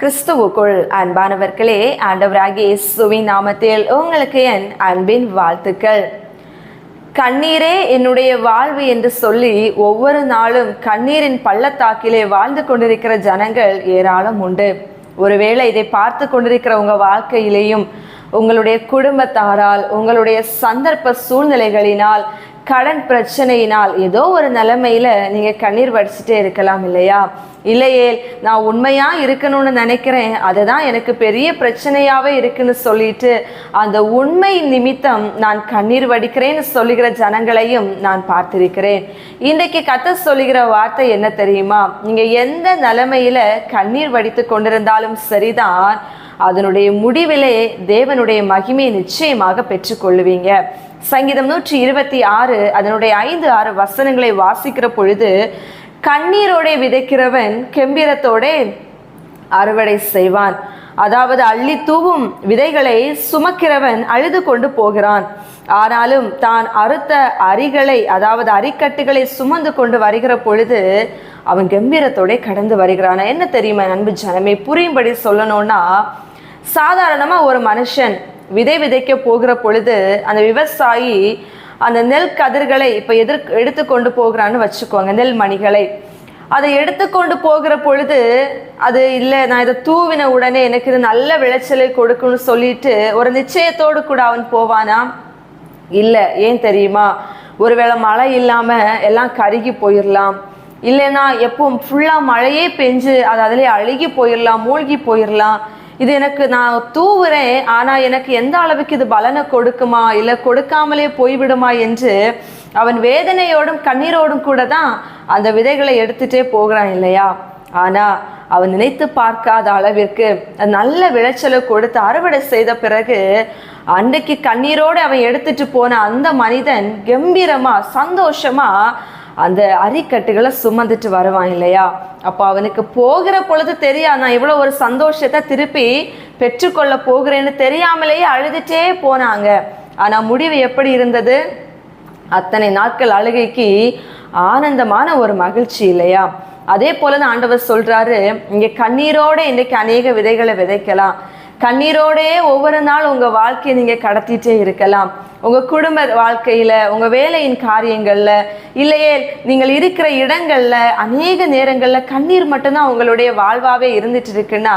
கிறிஸ்துவுக்குள் அன்பானவர்களே ஆண்டவராகிய இயேசுவின் நாமத்தில் உங்களுக்கு என் அன்பின் வாழ்த்துக்கள். கண்ணீரே என்னுடைய வாழ்வு என்று சொல்லி ஒவ்வொரு நாளும் கண்ணீரின் பள்ளத்தாக்கிலே வாழ்ந்து கொண்டிருக்கிற ஜனங்கள் ஏராளம் உண்டு. ஒருவேளை இதை பார்த்து கொண்டிருக்கிற உங்கள் வாழ்க்கையிலேயும் உங்களுடைய குடும்பத்தாரால் உங்களுடைய சந்தர்ப்ப சூழ்நிலைகளினால் கடன் பிரச்சனையினால் ஏதோ ஒரு நிலைமையில நீங்கள் கண்ணீர் வடிச்சிட்டே இருக்கலாம் இல்லையா? இல்லையே நான் உண்மையா இருக்கணும்னு நினைக்கிறேன். அதுதான் எனக்கு பெரிய பிரச்சனையாவே இருக்குன்னு சொல்லிட்டு அந்த உண்மை நிமித்தம் நான் கண்ணீர் வடிக்கிறேன்னு சொல்லுகிற ஜனங்களையும் நான் பார்த்திருக்கிறேன். இன்றைக்கு கத்த சொல்லுகிற வார்த்தை என்ன தெரியுமா? நீங்க எந்த நிலைமையில கண்ணீர் வடித்து கொண்டிருந்தாலும் சரிதான் அதனுடைய முடிவிலே தேவனுடைய மகிமையை நிச்சயமாக பெற்றுக்கொள்ளுவீங்க. சங்கீதம் நூற்றி இருபத்தி ஆறு அதனுடைய ஐந்து ஆறு வசனங்களை வாசிக்கிற பொழுது கண்ணீரோட விதைக்கிறவன் கெம்பீரத்தோட அறுவடை செய்வான். அதாவது அள்ளி தூவும் விதைகளை சுமக்கிறவன் அழுது கொண்டு போகிறான். ஆனாலும் தான் அறுத்த அரிகளை அதாவது அரிக்கட்டுகளை சுமந்து கொண்டு வருகிற பொழுது அவன் கம்பீரத்தோட கடந்து வருகிறான். என்ன தெரியுமா அன்பு ஜனமே? புரியும்படி சொல்லணும்னா சாதாரணமாக ஒரு மனுஷன் விதை விதைக்க போகிற பொழுது அந்த விவசாயி அந்த நெல் கதிர்களை இப்போ எதிர் எடுத்து கொண்டு போகிறான்னு வச்சுக்கோங்க நெல் மணிகளை. அதை எடுத்துக்கொண்டு போகிற பொழுது அது இல்லை நான் இதை தூவின உடனே எனக்கு இது நல்ல விளைச்சலை கொடுக்கும்னு சொல்லிட்டு ஒரு நிச்சயத்தோடு கூட அவன் போவானா? இல்லை ஏன் தெரியுமா? ஒருவேளை மழை இல்லாமல் எல்லாம் கருகி போயிடலாம் இல்லைன்னா எப்போ ஃபுல்லாக மழையே பெஞ்சு அது அதிலே அழுகி போயிடலாம் மூழ்கி போயிடலாம் இது எனக்கு நான் தூவுறேன் ஆனால் எனக்கு எந்த அளவுக்கு இது பலனை கொடுக்குமா இல்லை கொடுக்காமலே போய்விடுமா என்று அவன் வேதனையோடும் கண்ணீரோடும் கூட தான் அந்த விதைகளை எடுத்துகிட்டே போகிறான் இல்லையா? ஆனால் அவன் நினைத்து பார்க்காத அளவிற்கு நல்ல விளைச்சலை கொடுத்து அறுவடை செய்த பிறகு அன்றைக்கு கண்ணீரோடு அவன் எடுத்துட்டு போன அந்த மனிதன் கம்பீரமாக சந்தோஷமாக அந்த அரிக்கட்டுகளை சுமந்துட்டு வருவான் இல்லையா? அப்போ அவனுக்கு போகிற பொழுது தெரியாது. நான் இவ்வளோ ஒரு சந்தோஷத்தை திருப்பி பெற்றுக்கொள்ள போகிறேன்னு தெரியாமலேயே அழுதுட்டே போனாங்க. ஆனால் முடிவு எப்படி இருந்தது? அத்தனை நாட்கள் அழுகைக்கு ஆனந்தமான ஒரு மகிழ்ச்சி இல்லையா? அதே போல தான் ஆண்டவர் சொல்றாரு இங்க கண்ணீரோட இன்னைக்கு அநேக விதைகளை விதைக்கலாம். கண்ணீரோடே ஒவ்வொரு நாள் உங்கள் வாழ்க்கையை நீங்கள் கடத்திட்டே இருக்கலாம். உங்கள் குடும்ப வாழ்க்கையில் உங்கள் வேலையின் காரியங்களில் இல்லையே நீங்கள் இருக்கிற இடங்களில் அநேக நேரங்களில் கண்ணீர் மட்டும்தான் உங்களுடைய வாழ்வாகவே இருந்துட்டு இருக்குன்னா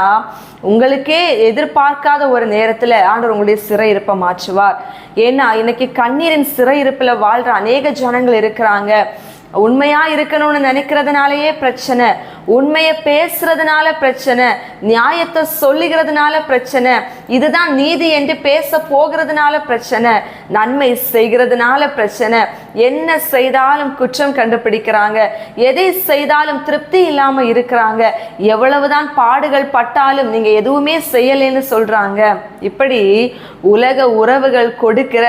உங்களுக்கே எதிர்பார்க்காத ஒரு நேரத்தில் ஆண்டவர் உங்களுடைய சிறையிருப்பை மாற்றுவார். ஏன்னா இன்னைக்கு கண்ணீரின் சிறை வாழ்கிற அநேக ஜனங்கள் இருக்கிறாங்க. உண்மையாக இருக்கணும்னு நினைக்கிறதுனாலயே பிரச்சனை. உண்மையை பேசுறதுனால பிரச்சனை நியாயத்தை சொல்லுகிறதுனால பிரச்சனை இதுதான் நீதி என்று பேச போகிறதுனால பிரச்சனை நன்மை செய்கிறதுனால பிரச்சனை. என்ன செய்தாலும் குற்றம் கண்டுபிடிக்கிறாங்க எதை செய்தாலும் திருப்தி இல்லாம இருக்கிறாங்க எவ்வளவுதான் பாடுகள் பட்டாலும் நீங்க எதுவுமே செய்யலைன்னு சொல்றாங்க. இப்படி உலக உறவுகள் கொடுக்கிற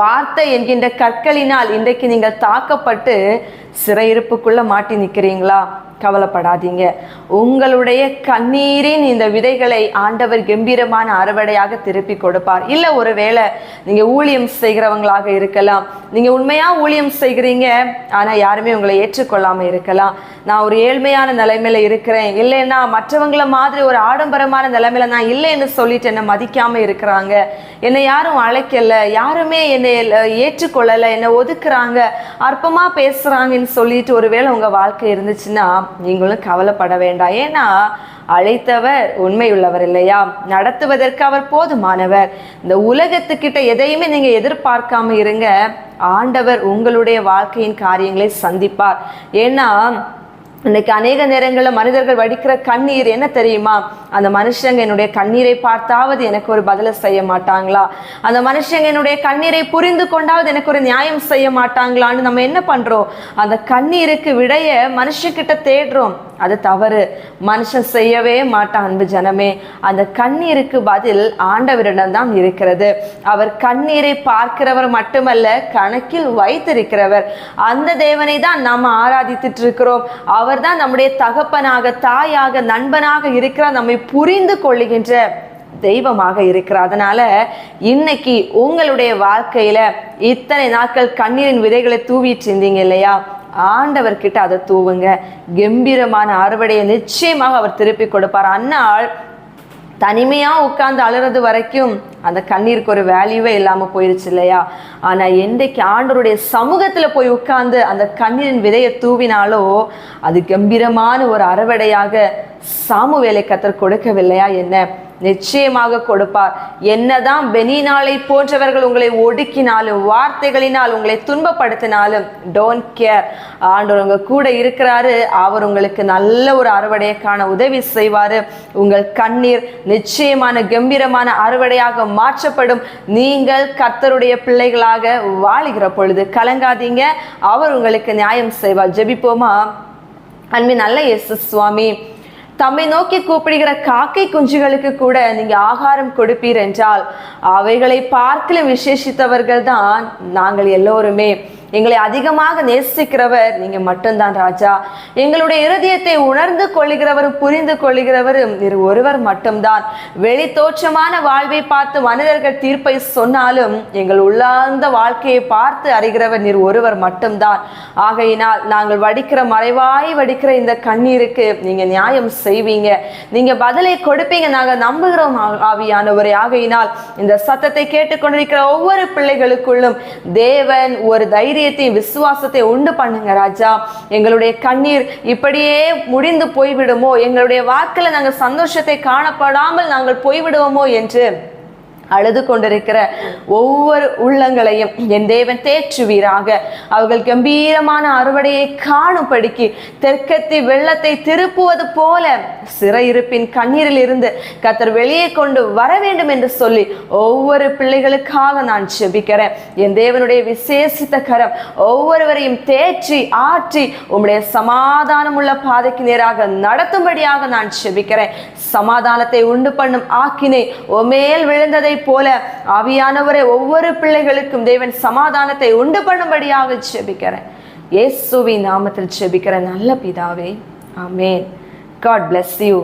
வார்த்தை என்கின்ற கற்களினால் இன்றைக்கு நீங்கள் தாக்கப்பட்டு சிறையிருப்புக்குள்ளே மாட்டி நிற்கிறீங்களா கவலைப்படாதீங்க. உங்களுடைய கண்ணீரின் இந்த விதைகளை ஆண்டவர் கம்பீரமான அறுவடையாக திருப்பி கொடுப்பார். இல்லை ஒருவேளை நீங்கள் ஊழியம் செய்கிறவங்களாக இருக்கலாம். நீங்கள் உண்மையாக ஊழியம் செய்கிறீங்க ஆனால் யாருமே உங்களை ஏற்றுக்கொள்ளாமல் இருக்கலாம். நான் ஒரு ஏழ்மையான நிலைமையில இருக்கிறேன். இல்லைன்னா மற்றவங்கள மாதிரி ஒரு ஆடம்பரமான நிலைமையில நான் இல்லைன்னு சொல்லிட்டு என்னை மதிக்காமல் இருக்கிறாங்க. என்னை யாரும் அழைக்கல. யாருமே என்னை ஏற்றுக்கொள்ளலை என்னை ஒதுக்குறாங்க அற்பமாக பேசுகிறாங்கன்னு சொல்லிட்டு ஒருவேளை உங்கள் வாழ்க்கை இருந்துச்சுன்னா நீங்களும் கவலைப்பட வேண்டாம். ஏன்னா அழைத்தவர் உண்மையுள்ளவர் இல்லையா? நடத்துவதற்கு அவர் போதுமானவர். இந்த உலகத்துக்கிட்ட எதையுமே நீங்கள் எதிர்பார்க்காம இருங்க. ஆண்டவர் உங்களுடைய வாழ்க்கையின் காரியங்களை சந்திப்பார். ஏன்னா இன்னைக்கு அநேக நேரங்களில் மனிதர்கள் வடிக்கிற கண்ணீர் என்ன தெரியுமா? அந்த மனுஷங்க என்னுடைய கண்ணீரை பார்த்தாவது எனக்கு ஒரு பதிலை செய்ய மாட்டாங்களா? அந்த மனுஷங்க என்னுடைய கண்ணீரை புரிந்து கொண்டாவது எனக்கு ஒரு நியாயம் செய்ய மாட்டாங்களான்னு நம்ம என்ன பண்றோம்? அந்த கண்ணீருக்கு விடைய மனுஷங்கிட்ட தேடுறோம். அது தவறு. மனுஷன் செய்யவே மாட்டான் அன்பு ஜனமே. அந்த கண்ணீருக்கு பதில் ஆண்டவரிடம் தான் இருக்கிறது. அவர் கண்ணீரை பார்க்கிறவர் மட்டுமல்ல கணக்கில் வைத்திருக்கிறவர். அந்த தேவனை தான் நாம் ஆராதித்துட்டு இருக்கிறோம் அவர் தான் நம்முடைய தகப்பனாக தாயாக நண்பனாக இருக்கிறார் நம்மை புரிந்து கொள்ளுகின்ற தெய்வமாக இருக்கிறார். அதனால இன்னைக்கு உங்களுடைய வாழ்க்கையில இத்தனை நாட்கள் கண்ணீரின் விதைகளை தூவிட்டு இருந்தீங்க இல்லையா? ஆண்டவர்கிட்ட அதை தூவுங்க. கம்பீரமான அறுவடையை நிச்சயமாக அவர் திருப்பி கொடுப்பார். அந்நாள் தனிமையாக உட்கார்ந்து அழுறது வரைக்கும் அந்த கண்ணீருக்கு ஒரு வேல்யூவே இல்லாமல் போயிருச்சு இல்லையா? ஆனால் என்றைக்கு ஆண்டவருடைய சமூகத்தில் போய் உட்கார்ந்து அந்த கண்ணீரின் விதையை தூவினாலோ அது கம்பீரமான ஒரு அறுவடையாக சாமுவேலை கத்தர் கொடுக்கவில்லையா? என்ன? நிச்சயமாக கொடுப்பார். என்னதான் பெனினாலை போன்றவர்கள் உங்களை ஒடுக்கினாலும் வார்த்தைகளினால் உங்களை துன்பப்படுத்தினாலும் டோன்ட் கேர் ஆண்டவர் உங்க கூட இருக்கிறாரு. அவர் உங்களுக்கு நல்ல ஒரு அறுவடையக்கான உதவி செய்வாரு. உங்கள் கண்ணீர் நிச்சயமான கம்பீரமான அறுவடையாக மாற்றப்படும். நீங்கள் கர்த்தருடைய பிள்ளைகளாக வாழுகிற பொழுது கலங்காதீங்க. அவர் உங்களுக்கு நியாயம் செய்வார். ஜெபிப்போமா? அன்பின் நல்ல எஸ் சுவாமி. தம்மை நோக்கி கூப்பிடுகிற காக்கை குஞ்சுகளுக்கு கூட நீங்க ஆகாரம் கொடுப்பீர் என்றால் அவைகளை பார்க்கல விசேஷித்தவர்கள் தான் நாங்கள் எல்லோருமே. எங்களை அதிகமாக நேசிக்கிறவர் நீங்க மட்டும்தான் ராஜா. எங்களுடைய இருதயத்தை உணர்ந்து கொள்ளுகிறவரும் புரிந்து கொள்ளுகிறவரும் நீர் ஒருவர் மட்டும்தான். வெளி தோற்றமான வாழ்வை பார்த்து மனிதர்கள் தீர்ப்பை சொன்னாலும் எங்கள் உள்ளார்ந்த வாழ்க்கையை பார்த்து அறிகிறவர் நீர் ஒருவர் மட்டும்தான். ஆகையினால் நாங்கள் வடிக்கிற மறைவாய் வடிக்கிற இந்த கண்ணீருக்கு நீங்க நியாயம் செய்வீங்க. நீங்க பதிலை கொடுப்பீங்க நாங்கள் நம்புகிறோம் ஆ- ஆகையினால் இந்த சத்தத்தை கேட்டுக்கொண்டிருக்கிற ஒவ்வொரு பிள்ளைகளுக்குள்ளும் தேவன் ஒரு தைரியத்தையும் விசுவாசத்தை உண்டு பண்ணுங்க ராஜா. எங்களுடைய கண்ணீர் இப்படியே முடிந்து போய்விடுமோ? எங்களுடைய வாக்கில் நாங்கள் சந்தோஷத்தை காணப்படாமல் நாங்கள் போய்விடுவோமோ என்று அழுது கொண்டிருக்கிற ஒவ்வொரு உள்ளங்களையும் என் தேவன் தேற்றுவீராக. அவர்கள் கம்பீரமான அறுவடையை காணும்படிக்கு தெற்கத்தி வெள்ளத்தை திருப்புவது போல சிறையிருப்பின் கண்ணீரில் இருந்து கத்தர் வெளியே கொண்டு வர வேண்டும் என்று சொல்லி ஒவ்வொரு பிள்ளைகளுக்காக நான் செபிக்கிறேன். என் தேவனுடைய விசேஷித்த கரம் ஒவ்வொருவரையும் தேற்றி ஆற்றி உம்முடைய சமாதானம் உள்ள பாதைக்கு நேராக நடத்தும்படியாக நான் செபிக்கிறேன். சமாதானத்தை உண்டு பண்ணும் ஆக்கினை உமேல் விழுந்ததைப் போல ஆவியானவரை ஒவ்வொரு பிள்ளைகளுக்கும் தேவன் சமாதானத்தை உண்டு பண்ணும்படியாக செபிக்கிறேன் இயேசுவின் நாமத்தில் செபிக்கிற நல்ல பிதாவே ஆமேன். God bless you